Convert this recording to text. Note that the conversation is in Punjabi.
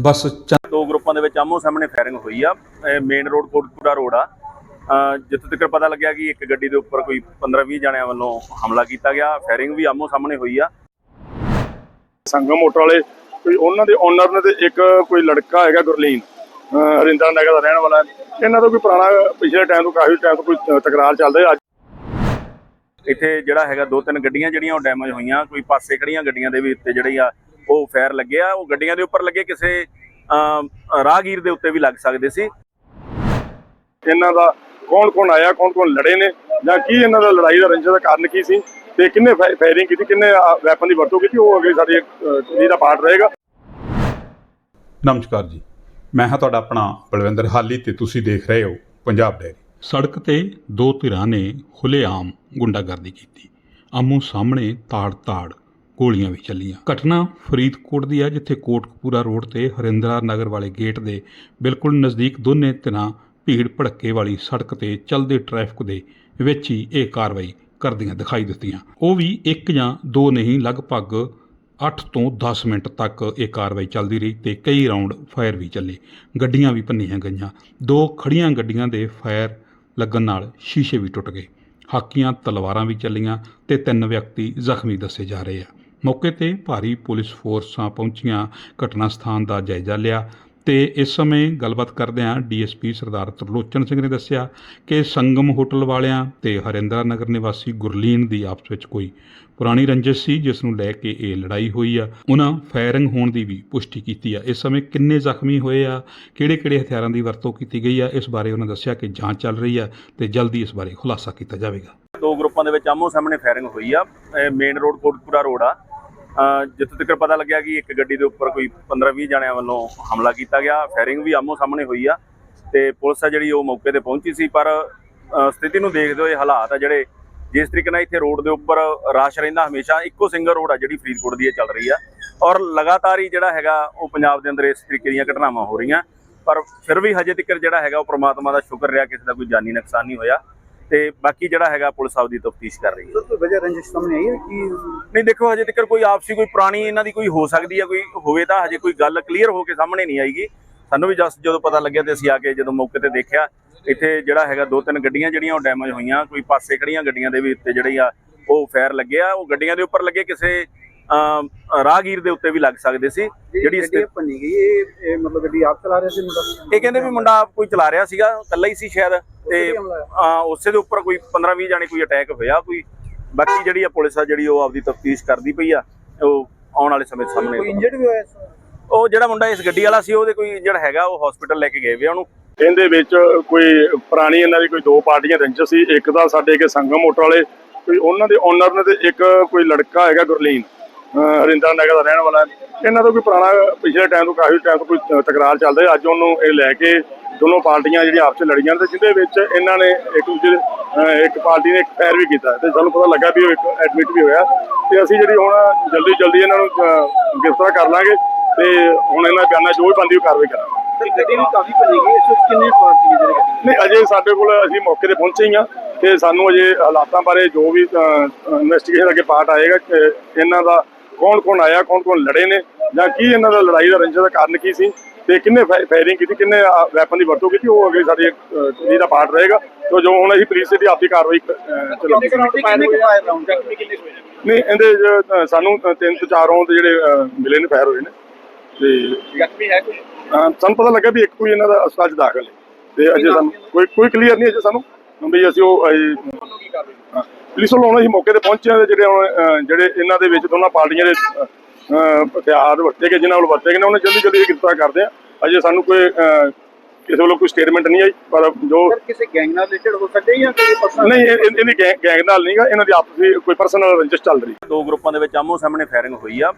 ਬਸ ਦੋ ਗਰੁੱਪਾਂ ਦੇ ਵਿੱਚ ਆਮੋ ਸਾਹਮਣੇ ਫਾਇਰਿੰਗ ਹੋਈ ਆ ਮੇਨ ਰੋਡ ਕੋਟਪੂਰਾ ਰੋਡ ਆ ਜਿੱਥੋਂ ਤੱਕ ਪਤਾ ਲੱਗਿਆ ਕਿ ਇੱਕ ਗੱਡੀ ਦੇ ਉੱਪਰ ਕੋਈ 15-20 ਜਣਿਆਂ ਵੱਲੋਂ ਹਮਲਾ ਕੀਤਾ ਗਿਆ ਫਾਇਰਿੰਗ ਵੀ ਆਮੋ ਸਾਹਮਣੇ ਹੋਈ ਆ ਸੰਗਮ ਮੋਟਰ ਵਾਲੇ ਕੋਈ ਉਹਨਾਂ ਦੇ ਓਨਰ ਨੇ ਤੇ ਇੱਕ ਕੋਈ ਲੜਕਾ ਹੈਗਾ ਗੁਰਲੀਨ ਹਰਿੰਦਰ ਨਗਰ ਦਾ ਰਹਿਣ ਵਾਲਾ। ਇਹਨਾਂ ਦਾ ਕੋਈ ਪੁਰਾਣਾ ਪਿਛਲੇ ਟਾਈਮ ਤੋਂ ਕਾਫੀ ਟਾਈਮ ਤੋਂ ਕੋਈ ਤ- ਤਕਰਾਰ ਚੱਲਦਾ ਹੈ। ਅੱਜ ਇੱਥੇ ਜਿਹੜਾ ਹੈਗਾ ਦੋ ਤਿੰਨ ਗੱਡੀਆਂ ਜਿਹੜੀਆਂ ਉਹ ਡੈਮੇਜ ਹੋਈਆਂ ਕੋਈ ਪਾਸੇ ਖੜੀਆਂ ਗੱਡੀਆਂ ਦੇ ਵੀ ਉੱਤੇ ਜਿਹੜੀ ਆ ਉਹ ਫਾਇਰ ਲੱਗੇ ਆ ਉਹ ਗੱਡੀਆਂ ਦੇ ਉੱਪਰ ਲੱਗੇ ਕਿਸੇ ਰਾਹਗੀਰ ਦੇ ਉੱਤੇ ਵੀ ਲੱਗ ਸਕਦੇ ਸੀ। ਇਹਨਾਂ ਦਾ ਕੌਣ ਕੌਣ ਆਇਆ ਕੌਣ ਕੌਣ ਲੜੇ ਨੇ ਜਾਂ ਕੀ ਇਹਨਾਂ ਦਾ ਲੜਾਈ ਦਾ ਰੰਜਿਸ਼ ਦਾ ਕਾਰਨ ਕੀ ਸੀ ਤੇ ਕਿੰਨੇ ਫਾਇਰਿੰਗ ਕੀਤੀ ਕਿੰਨੇ ਵੈਪਨ ਦੀ ਵਰਤੋਂ ਕੀਤੀ ਉਹ ਅਗਲੀ ਸਾਡੀ ਜੀ ਦਾ ਪਾਰਟ ਰਹੇਗਾ। ਨਮਸਕਾਰ ਜੀ। ਮੈਂ ਹਾਂ ਤੁਹਾਡਾ ਆਪਣਾ ਬਲਵਿੰਦਰ ਹਾਲੀ ਤੇ ਤੁਸੀਂ ਦੇਖ ਰਹੇ ਹੋ ਪੰਜਾਬ ਡੈਰੀ ਸੜਕ ਤੇ ਦੋ ਧਿਰਾਂ ਨੇ ਖੁੱਲ੍ਹੇਆਮ ਗੁੰਡਾਗਰਦੀ ਕੀਤੀ। ਆਮੋ ਸਾਹਮਣੇ ਤਾੜ-ਤਾੜ ਗੋਲੀਆਂ ਵੀ ਚੱਲੀਆਂ। ਘਟਨਾ ਫਰੀਦਕੋਟ ਦੀ ਹੈ, ਜਿੱਥੇ ਕੋਟਕਪੂਰਾ ਰੋਡ ਤੇ ਹਰਿੰਦਰਾ ਨਗਰ ਵਾਲੇ ਗੇਟ ਦੇ ਬਿਲਕੁਲ ਨਜ਼ਦੀਕ ਦੋਨੇ ਧਿਰਾਂ ਭੀੜ ਭੜੱਕੇ ਵਾਲੀ ਸੜਕ ਤੇ ਚੱਲਦੇ ਟ੍ਰੈਫਿਕ ਦੇ ਵਿੱਚ ਹੀ ਇਹ ਕਾਰਵਾਈ ਕਰਦੀਆਂ ਦਿਖਾਈ ਦਿੱਤੀਆਂ। ਉਹ ਵੀ ਇੱਕ ਜਾਂ ਦੋ ਨਹੀਂ, ਲਗਭਗ 8 ਤੋਂ 10 ਮਿੰਟ ਤੱਕ ਇਹ ਕਾਰਵਾਈ ਚੱਲਦੀ ਰਹੀ ਤੇ ਕਈ ਰਾਉਂਡ ਫਾਇਰ ਵੀ ਚੱਲੇ। ਗੱਡੀਆਂ ਵੀ ਭੰਨੀਆਂ ਗਈਆਂ। ਦੋ ਖੜੀਆਂ ਗੱਡੀਆਂ ਦੇ ਫਾਇਰ ਲੱਗਣ ਨਾਲ ਸ਼ੀਸ਼ੇ ਵੀ ਟੁੱਟ ਗਏ। ਹਾਕੀਆਂ ਤਲਵਾਰਾਂ ਵੀ ਚੱਲੀਆਂ ਤੇ ਤਿੰਨ ਵਿਅਕਤੀ ਜ਼ਖਮੀ ਦੱਸੇ ਜਾ ਰਹੇ ਆ। ਮੌਕੇ ਤੇ ਭਾਰੀ ਪੁਲਿਸ ਫੋਰਸਾਂ ਪਹੁੰਚੀਆਂ, ਘਟਨਾ ਸਥਾਨ ਦਾ ਜਾਇਜ਼ਾ ਲਿਆ ਤੇ ਇਸ ਸਮੇਂ ਗੱਲਬਾਤ ਕਰਦਿਆਂ ਡੀਐਸਪੀ ਸਰਦਾਰ ਤਰਲੋਚਨ ਸਿੰਘ ਨੇ ਦੱਸਿਆ ਕਿ ਸੰਗਮ ਹੋਟਲ ਵਾਲਿਆਂ ਤੇ ਹਰਿੰਦਰਾ ਨਗਰ ਨਿਵਾਸੀ ਗੁਰਲੀਨ ਦੀ ਆਪਸ ਵਿੱਚ ਕੋਈ ਪੁਰਾਣੀ ਰੰਜਿਸ਼ ਸੀ, ਜਿਸ ਨੂੰ ਲੈ ਕੇ ਇਹ ਲੜਾਈ ਹੋਈ ਆ। ਉਹਨਾਂ ਫਾਇਰਿੰਗ ਹੋਣ ਦੀ ਵੀ ਪੁਸ਼ਟੀ ਕੀਤੀ ਆ। ਇਸ ਸਮੇਂ ਕਿੰਨੇ ਜ਼ਖਮੀ ਹੋਏ ਆ, ਕਿਹੜੇ-ਕਿਹੜੇ ਹਥਿਆਰਾਂ ਦੀ ਵਰਤੋਂ ਕੀਤੀ ਗਈ ਆ, ਇਸ ਬਾਰੇ ਉਹਨਾਂ ਦੱਸਿਆ ਕਿ ਜਾਂਚ ਚੱਲ ਰਹੀ ਆ ਤੇ ਜਲਦੀ ਇਸ ਬਾਰੇ ਖੁਲਾਸਾ ਕੀਤਾ ਜਾਵੇਗਾ। ਦੋ ਗਰੁੱਪਾਂ ਦੇ ਵਿੱਚ ਆਮੋ ਸਾਹਮਣੇ ਫਾਇਰਿੰਗ ਹੋਈ ਆ। ਮੇਨ ਰੋਡ ਕੋਟਪੂਰਾ ਰੋਡ ਆ। ਜਿੱਥੋਂ ਤੱਕ ਪਤਾ ਲੱਗਿਆ ਕਿ ਇੱਕ ਗੱਡੀ ਦੇ ਉੱਪਰ ਕੋਈ 15-20 ਜਣਿਆਂ ਵੱਲੋਂ ਹਮਲਾ ਕੀਤਾ ਗਿਆ ਫਾਇਰਿੰਗ ਵੀ ਆਮੋ ਸਾਹਮਣੇ ਹੋਈ ਆ ਤੇ ਪੁਲਿਸ ਆ ਜਿਹੜੀ ਉਹ ਮੌਕੇ ਤੇ ਪਹੁੰਚੀ ਸੀ, ਪਰ ਸਥਿਤੀ ਨੂੰ ਦੇਖਦੇ ਹੋਏ ਹਾਲਾਤ ਆ ਜਿਹੜੇ ਜਿਸ ਤਰੀਕੇ ਨਾਲ ਇੱਥੇ ਰੋਡ ਦੇ ਉੱਪਰ ਰਸ਼ ਰਹਿੰਦਾ ਹਮੇਸ਼ਾ, ਇੱਕੋ ਸਿੰਗਲ ਰੋਡ ਆ ਜਿਹੜੀ ਫਰੀਦਕੋਟ ਦੀ ਇਹ ਚੱਲ ਰਹੀ ਆ ਔਰ ਲਗਾਤਾਰ ਹੀ ਜਿਹੜਾ ਹੈਗਾ ਉਹ ਪੰਜਾਬ ਦੇ ਅੰਦਰ ਇਸ ਤਰੀਕੇ ਦੀਆਂ ਘਟਨਾਵਾਂ ਹੋ ਰਹੀਆਂ, ਪਰ ਫਿਰ ਵੀ ਹਜੇ ਤੱਕ ਜਿਹੜਾ ਹੈਗਾ ਉਹ ਪ੍ਰਮਾਤਮਾ ਦਾ ਸ਼ੁਕਰ ਰਿਹਾ, ਕਿਸੇ ਦਾ ਕੋਈ ਜਾਨੀ ਨੁਕਸਾਨ ਨਹੀਂ ਹੋਇਆ। ਤੇ ਬਾਕੀ ਜਿਹੜਾ ਹੈਗਾ ਪੁਲਿਸ ਆਪਦੀ ਤਫਤੀਸ਼ ਕਰ ਰਹੀ ਹੈ। ਕੋਈ ਵਜ੍ਹਾ ਰੰਜਿਸ਼ ਸਾਹਮਣੇ ਆਈ ਹੈ ਕਿ ਨਹੀਂ ਦੇਖੋ ਹਜੇ ਤੱਕ ਕੋਈ ਆਪਸੀ ਕੋਈ ਪੁਰਾਣੀ ਇਹਨਾਂ ਦੀ ਕੋਈ ਹੋ ਸਕਦੀ ਹੈ ਕੋਈ ਹੋਵੇ ਤਾਂ ਹਜੇ ਕੋਈ ਗੱਲ ਕਲੀਅਰ ਹੋ ਕੇ ਸਾਹਮਣੇ ਨਹੀਂ ਆਈਗੀ। ਸਾਨੂੰ ਵੀ ਜਸ ਜਦੋਂ ਪਤਾ ਲੱਗਿਆ ਤੇ ਅਸੀਂ ਆ ਕੇ ਜਦੋਂ ਮੌਕੇ ਤੇ ਦੇਖਿਆ ਇੱਥੇ ਜਿਹੜਾ ਹੈਗਾ ਦੋ ਤਿੰਨ ਗੱਡੀਆਂ ਜਿਹੜੀਆਂ ਉਹ ਡੈਮੇਜ ਹੋਈਆਂ ਕੋਈ ਪਾਸੇ ਖੜੀਆਂ ਗੱਡੀਆਂ ਦੇ ਵੀ ਉੱਤੇ ਜਿਹੜੀ ਆ ਉਹ ਫਾਇਰ ਲੱਗੇ ਆ ਉਹ ਗੱਡੀਆਂ ਦੇ ਉੱਪਰ ਲੱਗੇ ਕਿਸੇ ਰਾਹਗੀਰ ਦੇ ਉੱਤੇ ਵੀ ਲੱਗ ਸਕਦੇ ਸੀ ਜਿਹੜੀ ਗੱਡੀ ਭੰਨੀ ਗਈ ਇਹ ਇਹ ਮਤਲਬ ਗੱਡੀ ਆਪ ਚਲਾ ਰਿਹਾ ਸੀ ਮੁੰਡਾ? ਇਹ ਕਹਿੰਦੇ ਵੀ ਮੁੰਡਾ ਆਪ ਕੋਈ ਚਲਾ ਰਿਹਾ ਸੀਗਾ ਇਕੱਲਾ ਹੀ ਸੀ ਸ਼ਾਇਦ ਤੇ ਉਸੇ ਦੇ ਉੱਪਰ ਕੋਈ 15-20 ਜਾਣੇ ਕੋਈ ਅਟੈਕ ਹੋਇਆ ਕੋਈ। ਬਾਕੀ ਜਿਹੜੀ ਆ ਪੁਲਿਸ ਆ ਜਿਹੜੀ ਉਹ ਆਪਦੀ ਤਫਤੀਸ਼ ਕਰਦੀ ਪਈ ਆ ਉਹ ਆਉਣ ਵਾਲੇ ਸਮੇਂ 'ਚ ਕੋਈ ਸਾਹਮਣੇ। ਇੰਜਰਡ ਵੀ ਹੋਇਆ ਉਹ ਜਿਹੜਾ ਮੁੰਡਾ ਇਸ ਗੱਡੀ ਵਾਲਾ ਸੀ ਉਹਦੇ ਕੋਈ ਜਿਹੜਾ ਹੈਗਾ ਉਹ ਹਸਪੀਟਲ ਲੈ ਕੇ ਗਏ ਵੇ ਉਹਨੂੰ। ਇਹਦੇ ਵਿੱਚ ਕੋਈ ਪੁਰਾਣੀ ਇਹਨਾਂ ਦੀ ਕੋਈ ਦੋ ਪਾਰਟੀਆਂ ਰੰਜਿਸ਼ ਸੀ ਇੱਕ ਤਾਂ ਸਾਡੇ ਕੇ ਸੰਗਮ ਮੋਟਰ ਵਾਲੇ ਕੋਈ ਉਹਨਾਂ ਦੇ ਓਨਰ ਨੇ ਤੇ ਇੱਕ ਕੋਈ ਲੜਕਾ ਹੈਗਾ ਗੁਰਲੀਨ। ਹਰਿੰਦਰ ਨਗਰ ਦਾ ਰਹਿਣ ਵਾਲਾ। ਇਹਨਾਂ ਦਾ ਕੋਈ ਪੁਰਾਣਾ ਪਿਛਲੇ ਟਾਈਮ ਤੋਂ ਕਾਫੀ ਟਾਈਮ ਤੋਂ ਕੋਈ ਤ- ਤਕਰਾਰ ਚੱਲਦਾ ਅੱਜ ਉਹਨੂੰ ਇਹ ਲੈ ਕੇ ਦੋਨੋਂ ਪਾਰਟੀਆਂ ਜਿਹੜੀਆਂ ਆਪਸ ਵਿੱਚ ਲੜੀਆਂ ਤੇ ਜਿਹਦੇ ਵਿੱਚ ਇਹਨਾਂ ਨੇ ਇੱਕ ਦੂਜੇ ਇੱਕ ਪਾਰਟੀ ਨੇ ਇੱਕ ਫਾਇਰ ਵੀ ਕੀਤਾ ਤੇ ਸਾਨੂੰ ਪਤਾ ਲੱਗਾ ਵੀ ਉਹ ਇੱਕ ਐਡਮਿਟ ਵੀ ਹੋਇਆ। ਤੇ ਅਸੀਂ ਜਿਹੜੀ ਹੁਣ ਜਲਦੀ ਜਲਦੀ ਇਹਨਾਂ ਨੂੰ ਗ੍ਰਿਫਤਾਰ ਕਰ ਲਾਂਗੇ ਤੇ ਹੁਣ ਇਹਨਾਂ ਬਿਆਨਾਂ ਜੋ ਵੀ ਬੰਦੀ ਉਹ ਕਾਰਵਾਈ ਕਰਾਂਗੇ। ਤੇ ਗੱਡੀ ਵੀ ਕਾਫੀ ਭੰਨੀ ਗਈ ਇਸ ਵਿੱਚ ਕਿੰਨੇ ਸਵਾਰ ਸੀ ਜਿਹੜੇ ਗੱਡੀ ਨਹੀਂ ਅਜੇ ਸਾਡੇ ਕੋਲ ਅਸੀਂ ਮੌਕੇ ਤੇ ਪਹੁੰਚੇ ਹੀ ਆ ਤੇ ਸਾਨੂੰ ਅਜੇ ਹਾਲਾਤਾਂ ਬਾਰੇ ਜੋ ਵੀ ਇਨਵੈਸਟੀਗੇਸ਼ਨ ਅੱਗੇ ਪਾਰਟ ਆਏਗਾ ਇਹਨਾਂ ਦਾ ਕੌਣ ਕੌਣ ਆਇਆ ਕੌਣ ਕੌਣ ਲੜੇ ਨੇ ਜਾਂ ਕੀ ਇਹਨਾਂ ਦਾ ਲੜਾਈ ਦਾ ਰੰਜਿਸ਼ ਦਾ ਕਾਰਨ ਕੀ ਸੀ ਤੇ ਕਿੰਨੇ ਫਾਇਰਿੰਗ ਕੀਤੀ ਕਿੰਨੇ ਵੈਪਨ ਦੀ ਵਰਤੋਂ ਕੀਤੀ ਉਹ ਅਗਲੀ ਸਾਡੀ ਜੀ ਦਾ ਪਾਰਟ ਰਹੇਗਾ। ਤੇ ਜੋ ਹੁਣ ਅਸੀਂ ਪੁਲਿਸ ਦੀ ਆਪਦੀ ਕਾਰਵਾਈ ਚਲਾਉਂਦੇ ਨਹੀਂ ਇਹਦੇ ਸਾਨੂੰ ਤਿੰਨ ਤੋਂ ਚਾਰ ਰੌਂਦ ਜਿਹੜੇ ਮਿਲੇ ਨੇ ਫਾਇਰ ਹੋਏ ਨੇ। ਤੇ ਜ਼ਖਮੀ ਹੈ ਕੋਈ? ਅਹ ਸਾਨੂੰ ਪਤਾ ਲੱਗਾ ਵੀ ਇੱਕ ਕੋਈ ਇਹਨਾਂ ਦਾ ਹਸਪਤਾਲ 'ਚ ਦਾਖਲ ਹੈ। ਤੇ ਅਜੇ ਸਾਨੂੰ ਕੋਈ ਕੋਈ ਕਲੀਅਰ ਨਹੀਂ ਅਜੇ ਸਾਨੂੰ ਵੀ ਅਸੀਂ ਉਹ ਪੁਲਿਸ ਵੱਲੋਂ ਹੁਣ ਅਸੀਂ ਮੌਕੇ ਤੇ ਪਹੁੰਚੇ ਹਾਂ ਤੇ ਜਿਹੜੇ ਹੁਣ ਅਹ, ਜਿਹੜੇ ਇਹਨਾਂ ਦੇ ਵਿੱਚ ਦੋਨਾਂ ਪਾਰਟੀਆਂ ਦੇ ਅਹ, ਹਥਿਆਰ ਵਰਤੇ ਗਏ ਜਿਨ੍ਹਾਂ ਵੱਲੋਂ ਵਰਤੇ ਗਏ ਨੇ ਉਹਨੇ ਜਲਦੀ ਜਲਦੀ ਗ੍ਰਿਫਤਾਰ ਕਰਦੇ ਆ ਅਜੇ ਸਾਨੂੰ ਕੋਈ ਅਹ, ਕਿਸੇ ਵੱਲੋਂ ਕੋਈ ਸਟੇਟਮੈਂਟ ਨਹੀਂ ਆਈ ਪਰ ਜੋ ਸਰ ਕਿਸੇ ਗੈਂਗ ਨਾਲ ਰਿਲੇਟਡ ਹੋ ਸਕਦੇ ਜਾਂ ਕਿਸੇ ਪਰਸਨਲ ਨਹੀਂ ਇਹ- ਇਹ- ਇਹਦੀ ਗੈਂਗ ਗੈਂਗ ਨਾਲ ਨਹੀਂਗਾ ਇਹਨਾਂ ਦੀ ਆਪਸੀ ਕੋਈ ਪਰਸਨਲ ਰੰਜਿਸ਼ ਚੱਲ ਰਹੀ ਦੋ ਗਰੁੱਪਾਂ ਦੇ ਵਿੱਚ ਆਮੋ ਸਾਹਮਣੇ ਫਾਇਰਿੰਗ ਹੋਈ ਆ।